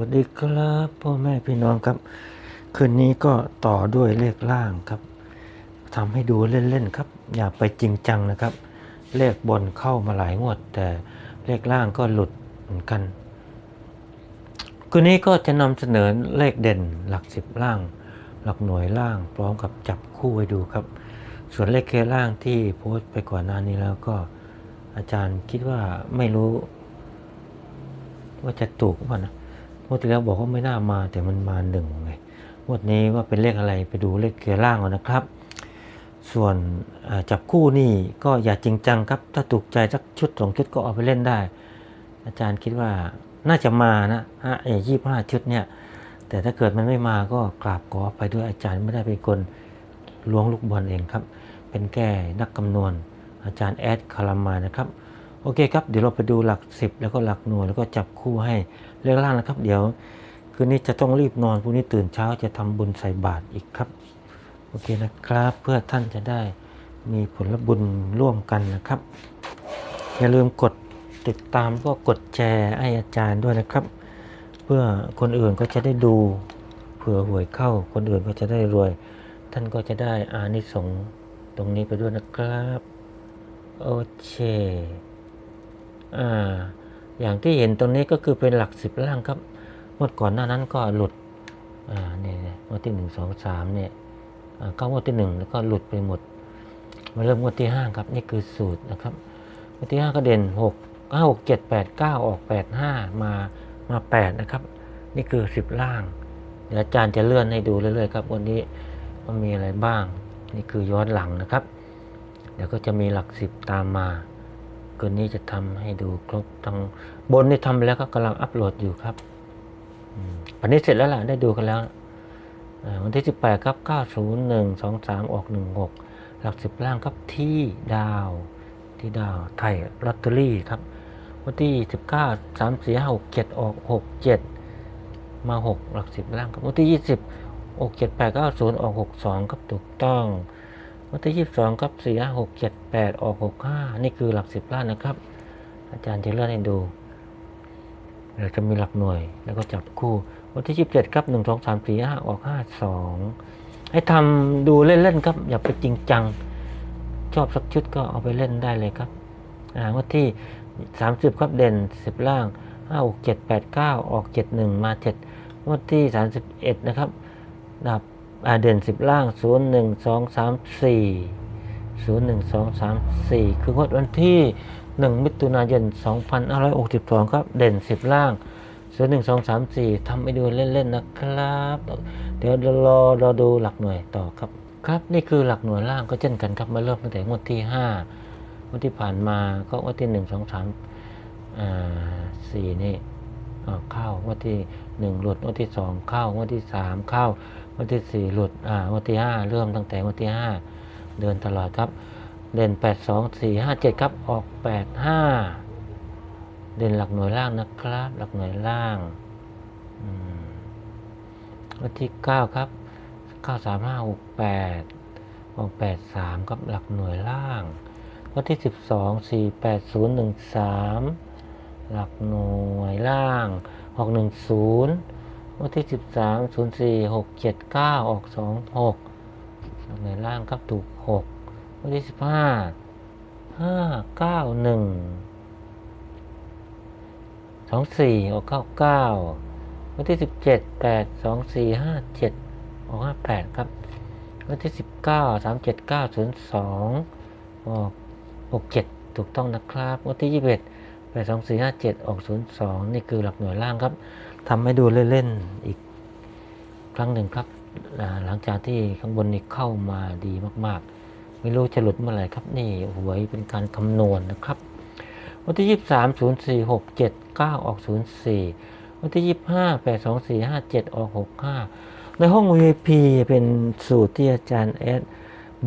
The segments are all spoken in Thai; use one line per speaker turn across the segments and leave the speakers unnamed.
วัสดีครับพ่อแม่พี่น้องครับ คืนนี้ก็ต่อด้วยเลขล่างครับทำให้ดูเล่นๆครับ อย่าไปจริงจังนะครับ เลขบนเข้ามาหลายงวด แต่เลขล่างก็หลุดเหมือนกัน คืนนี้ก็จะนำเสนอเลขเด่นหลักสิบล่าง หลักหน่วยล่าง พร้อมกับจับคู่ไว้ดูครับ ส่วนเลขเคล่างที่โพสต์ไปก่อนหน้านี้แล้วก็อาจารย์คิดว่าไม่รู้ ว่าจะถูกหรือเปล่านะ วดที่แล้วบอกว่าไม่น่ามาแต่มันมาหนึ่งไงงวดนี้ว่าเป็นเลขอะไรไปดูเลขเกียร์ล่างก่อนนะครับ ส่วนจับคู่นี่ก็อย่าจริงจังครับ ถ้าถูกใจสักชุดสองชุดก็เอาไปเล่นได้ อาจารย์คิดว่าน่าจะมานะฮะยี่ห้าชุดเนี่ยแต่ถ้าเกิดมันไม่มาก็กราบขอไปด้วยอาจารย์ไม่ได้เป็นคนล้วงลูกบอลเองครับ เป็นแก้นักคำนวณอาจารย์แอดคารามานะครับ โอเคครับ เดี๋ยวเราไปดูหลัก 10 แล้วก็หลักหน่วยแล้วก็จับคู่ให้เรื่องล่างนะครับ เดี๋ยวคืนนี้จะต้องรีบนอนพรุ่งนี้ตื่นเช้าจะทำบุญใส่บาตรอีกครับ โอเคนะครับ เพื่อท่านจะได้มีผลบุญร่วมกันนะครับ อย่าลืมกดติดตามก็กดแชร์ให้อาจารย์ด้วยนะครับ เพื่อคนอื่นก็จะได้ดูเผื่อหวยเข้า คนอื่นก็จะได้รวย ท่านก็จะได้อานิสงส์ตรงนี้ไปด้วยนะครับ โอเค อ่าอย่างที่เห็นตรงนี้ก็คือเป็นหลักสิบล่างครับงวดก่อนหน้านั้นก็หลุดอ่าเนี่ยเนี่ยงวดที่หนึ่งสองสามเนี่ยเข้างวดที่หนึ่งแล้วก็หลุดไปหมด มาเริ่มงวดที่ห้าครับนี่คือสูตรนะครับงวดที่ห้าก็เด่นหกห้าหกเจ็ดแปดเก้าออกแปดห้ามามาแปดนะครับ นี่คือสิบล่างเดี๋ยวอาจารย์จะเลื่อนให้ดูเรื่อยๆครับ วันนี้ว่ามีอะไรบ้าง นี่คือย้อนหลังนะครับ เดี๋ยวก็จะมีหลักสิบตามมา คืนนี้จะทำให้ดูครบทั้งบนนี่ทำไปแล้วก็กำลังอัปโหลดอยู่ครับวันนี้เสร็จแล้วล่ะได้ดูกันแล้ววันที่ 18 ครับ 901 23 ออก 16 หลักสิบล่างครับที่ดาวที่ดาวไทยลอตเตอรี่ครับ วันที่ 19 3 4 5 6 7 ออก 67 มา 6 หลักสิบล่างครับ วันที่ 20ออก7 8 9 0 ออก 62 ครับถูกต้อง วันที่ 22 ครับ4 6 7 8 ออก 65 นี่คือหลักสิบล้านนะครับ อาจารย์จะเลื่อนให้ดูเราจะมีหลักหน่วยแล้วก็จับคู่ วันที่ 27 ครับ 1 2 3 4 5 ออก 52 ให้ทำดูเล่นๆครับ อย่าไปจริงจัง ชอบสักชุดก็เอาไปเล่นได้เลยครับวันที่ 30 ครับเด่น 10 ล่าง 5 6 7 8 9 ออก 71 มา 7 วันที่ 31 นะครับดับ เด่น10ล่าง0 1 2 3 4 0 1 2 3 4คืองวดวันที่1มิถุนายน2562ครับ เด่น10ล่าง0 1 2 3 4ทำให้ดูเล่นๆนะครับ เดี๋ยวรอรอดูหลักหน่วยต่อครับ ครับนี่คือหลักหน่วยล่างก็เช่นกันครับมาเริ่มตั้งแต่งวดที่5งวดที่ผ่านมาก็งวดที่1 2 3อ่า4นี่อ่ เข้างวดที่ 1 หลุดงวดที่ 2 เข้างวดที่ 3 เข้างวดที่ 4 หลุดอ่างวดที่ 5 เริ่มตั้งแต่งวดที่ 5 เดินตลอดครับ เด่น 8 2 4 5 7 ครับออก 8 5 เด่นหลักหน่วยล่างนะครับ หลักหน่วยล่างอืมวันที่ 9 ครับ 9 3 5 6 8ออก8 3ครับหลักหน่วยล่าง วันที่ 12 4 8 0 1 3 หลักหน่วยล่าง ออก 1 0 วันที่ 13 0 4 6 7 9 ออก 2 6หลักหน่วยล่างครับถูก 6 วันที่ 15 5 9 1 สองสี่ออกเก้าเก้าวันที่สิบเจ็ดแปดสองสี่ห้าเจ็ดออกห้าแปดครับ วันที่สิบเก้าสามเจ็ดเก้าศูนย์สองออกหกเจ็ดถูกต้องนะครับ วันที่ยี่สิบเอ็ด แปดสองสี่ห้าเจ็ดออกศูนย์สองนี่คือหลักหน่วยล่างครับทำให้ดูเล่นๆอีกครั้งหนึ่งครับ หลังจากที่ข้างบนนี้เข้ามาดีมากๆ ไม่รู้จะหลุดเมื่อไหร่ครับ นี่หวยเป็นการคำนวณนะครับ วันที่ 23 0 4 6 7 9 ออก 04 วันที่ 25 8 2 4 5 7 ออก 65 ในห้อง VIP เป็นสูตรที่อาจารย์แอด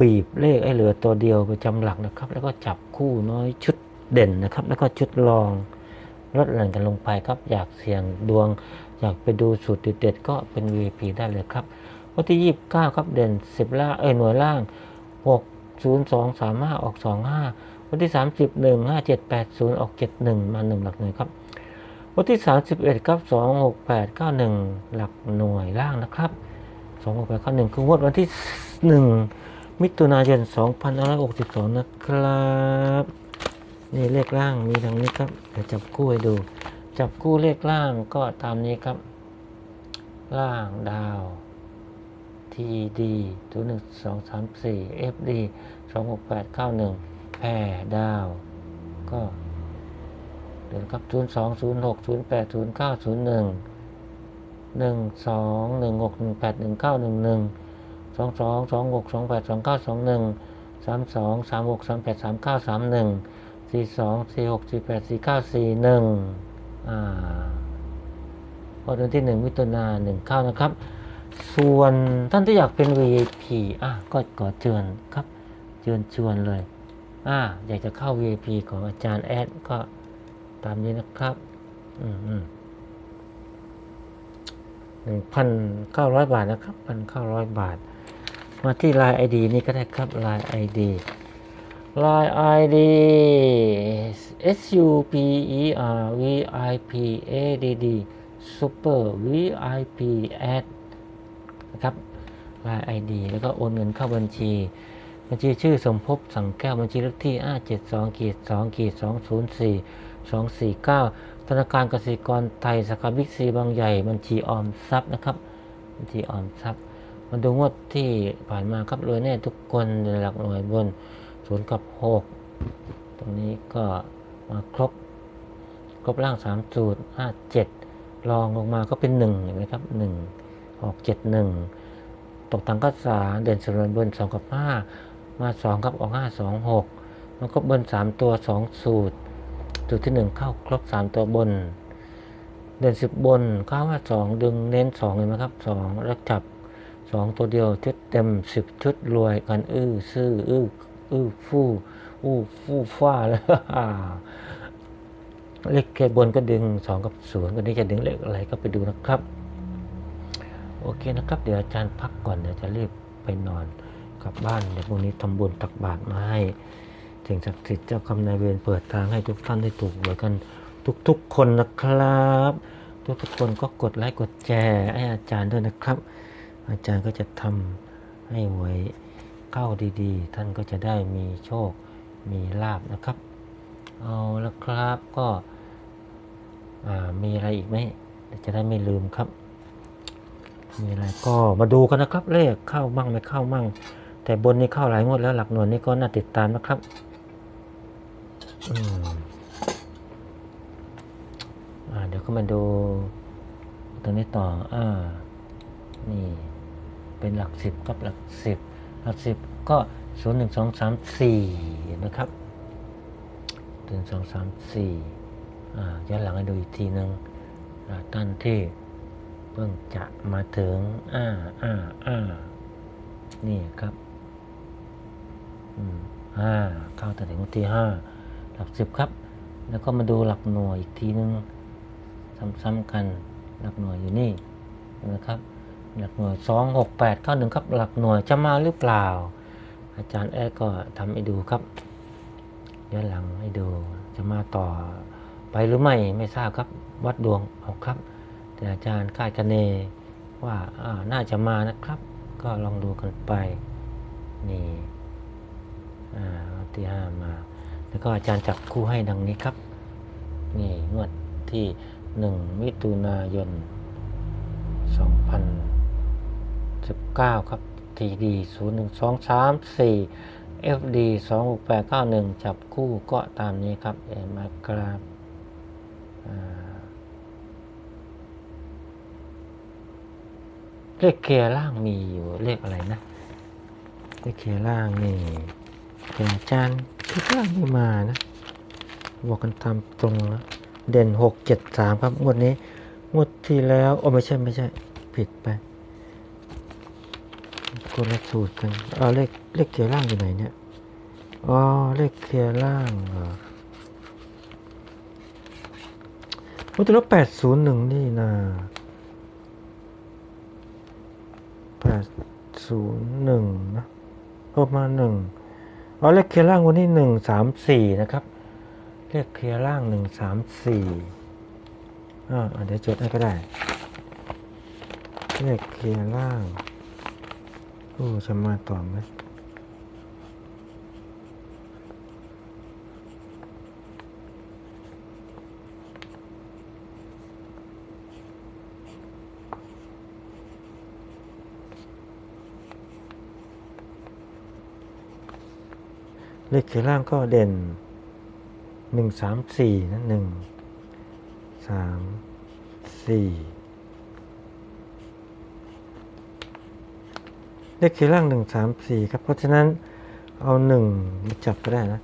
บีบเลขไอ้เหลือตัวเดียวประจำหลักนะครับ แล้วก็จับคู่น้อยชุด เด่นนะครับ แล้วก็ชุดรองลดหลั่นกันลงไปครับ อยากเสี่ยงดวง อยากไปดูสูตรเด็ดๆก็เป็น VIP ได้เลยครับ วันที่ 29 ครับเด่น 10 ล่างเอ้ยหน่วยล่าง 6 0 2 3 5 ออก 25 วันที่30 1 5 7 8 0 ออก 71 มา 1 หลักหน่วยครับ วันที่ 31 ครับ 26891 หลักหน่วยล่างนะครับ26891คืองวดวันที่ 1 มิถุนายน2562 นะครับ นี่เลขล่างมีทางนี้ครับเดี๋ยวจับคู่ให้ดู จับคู่เลขล่างก็ตามนี้ครับ ล่างดาว TD ตัวหนึ่งสองสามสี่ FD สองหกแปดเก้าหนึ่งแผ่ดาว ก็เดี๋ยวครับศูนย์สองศูนย์หกศูนย์แปดศูนย์เก้าศูนย์หนึ่งหนึ่งสองหนึ่งหกหนึ่งแปดหนึ่งเก้าหนึ่งหนึ่งสองสองสองหกสองแปดสองเก้าสองหนึ่งสามสองสามหกสามแปดสามเก้าสามหนึ่ง สี่สองสี่หกสี่แปดสี่เก้าสี่หนึ่งอนที่1มิถุนา1เข้านะครับ ส่วนท่านที่อยากเป็น VIP อะก็ขอเชิญครับ เชิญชวนเลย อ่า อยากจะเข้า VIP ของอาจารย์แอดก็ตามนี้นะครับ อืมอืมหนึ่งพันเก้าร้อยบาทนะครับพันเก้าร้อยบาท มาที่ Line ID นี่ก็ได้ครับ Line ID Line ID E R V I P A D D Super V I P Ad นะครับ Line ID แล้วก็โอนเงินเข้าบัญชี บัญชีชื่อสมภพสังแก้วบัญชีเลขที่ 572ขีด2ขีด204 249 ธนาคารกสิกรไทยสาขาบิ๊กซีบางใหญ่ บัญชีออมทรัพย์นะครับ บัญชีออมทรัพย์มาดูงวดที่ผ่านมาครับรวยแน่ทุกคนในหลักหน่วยบน 0กับ6ตรงนี้ก็มาครบครบล่าง3สูตร5 7ลองลงมาก็เป็น1เห็นไหมครับ1ออก7 1ตกตังก็สาเด่นส่วนบน2กับ5มา2กับออก5 2 6มันก็บิ้ล3ตัว2สูตร สูตรที่1เข้าครบ3ตัวบน เด่น10บนเข้าว่า2ดึงเน้น2เห็นไหมครับ2แล้วจับ2ตัวเดียวชุดเต็ม10ชุดรวยกันอื้อซื่ออื้อ อื้อฟู่อู้ฟู่ฟ้าแล้วเลขแค่บนก็ดึง2กับ0ก็นี้จะดึงเลขอะไรก็ไปดูนะครับ โอเคนะครับ เดี๋ยวอาจารย์พักก่อนเดี๋ยวจะรีบไปนอนกลับบ้านเดี๋ยวพรุ่งนี้ทำบุญตักบาตรมาให้สิ่งศักดิ์สิทธิ์เจ้าคำนายเวรเปิดทางให้ทุกท่านได้ถูกหวยกันทุกๆคนนะครับ ทุกๆคนก็กดไลค์กดแชร์ให้อาจารย์ด้วยนะครับ อาจารย์ก็จะทำให้หวย เข้าดีๆ ท่านก็จะได้มีโชคมีลาบนะครับ เอาละครับก็มีอะไรอีกไหมจะได้ไม่ลืมครับ มีอะไรก็มาดูกันนะครับ เลขเข้ามั่งไม่เข้ามั่ง แต่บนนี้เข้าหลายงวดแล้วหลักหน่วยนี่ก็น่าติดตามนะครับเดี๋ยวก็มาดูตรงนี้ต่ออ่านี่เป็นหลักสิบครับหลักสิบ หลักสิบก็ศูนย์หนึ่งสองสามสี่นะครับหนึ่งสองสามสี่อ่าย้อนหลังให้ดูอีกทีหนึ่งอ่าท่านที่เพิ่งจะมาถึงอ่าอ่าอ่านี่ครับอืมห้าเข้าถึงที่ห้าหลักสิบครับ แล้วก็มาดูหลักหน่วยอีกทีหนึ่งซ้ำๆกันหลักหน่วยอยู่นี่นะครับ หลักหน่วยสองหกแปดเก้าหนึ่งครับหลักหน่วยจะมาหรือเปล่า อาจารย์แอดก็ทำให้ดูครับย้อนหลังให้ดูจะมาต่อไปหรือไม่ไม่ทราบครับวัดดวงเอาครับ แต่อาจารย์คาดคะเนว่าอ่าน่าจะมานะครับ ก็ลองดูกันไปนี่อ่าที่ห้ามา แล้วก็อาจารย์จับคู่ให้ดังนี้ครับ นี่งวดที่หนึ่งมิถุนายนสองพั นสิบเก้าครับ TD ศูนย์หนึ่งสองสามสี่ FD สองหกแปดเก้าหนึ่งจับคู่ก็ตามนี้ครับเอ็มาครับเลขเคลียร์ล่างมีอยู่เลขอะไรนะ เลขเคลียร์ล่างนี่แต่อาจารย์เลขล่างไม่มานะบอกกันตามตรงนะเด่นหกเจ็ดสามครับงวดนี้งวดที่แล้วโอ้ไม่ใช่ไม่ใช่ ผิดไป คนละสูตรกันเอาเลขเลขเคลียร์ล่างอยู่ไหนเนี่ยอ๋อเลขเคลียร์ล่างเหรอโอ้แต่ล้วแปดศูนย์หนึ่งนี่นะแปดศูนย์หนึ่งนะประมาหนึ่งเอาเลขเคียร์ล่างวันนี้หนึ่งสามสี่นะครับ เลขเคียร์ล่างหนึ่งสามสี่อ่าเดี๋ยวจดให้ก็ได้ เลขเคียร์ล่าง กู้จะมาต่อไหมเลขเคลียร์ล่างก็เด่นหนึ่งสามสี่นะหนึ่งสามสี่ เลขคีย์ล่างหนึ่งสามสี่ครับ เพราะฉะนั้นเอาหนึ่งมาจับก็ได้นะ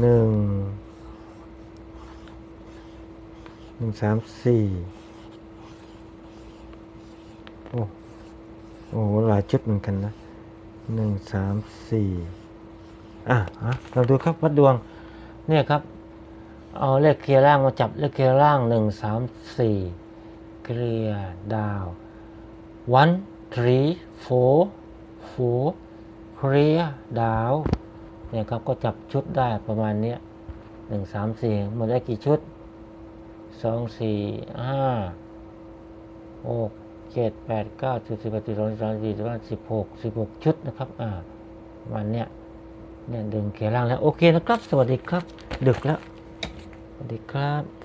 หนึ่งหนึ่งสามสี่โอ้โอ้หหลายจุดเหมือนกันนะหนึ่งสามสี่อะฮะเราดูครับวัดดวง เนี่ยครับ เอาเลขเคลียร์ล่างมาจับเลขเคลียร์ล่างหนึ่งสามสี่เคลียร์ดาว one three four four clear ดาวเนี่ยครับก็จับชุดได้ประมาณเนี้ยหนึ่งสามสี่หมดได้กี่ชุดสองสี่ห้าหกเจ็ดแปดเก้าสิบสิบเอ็ดสิบสองสิบสามสิบสี่สิบห้าสิบหกสิบหกชุดนะครับอ่าประมาณเนี้ยเนี่ยดึงเขียร่างแล้ว โอเคนะครับ สวัสดีครับ ดึกแล้ว สวัสดีครับ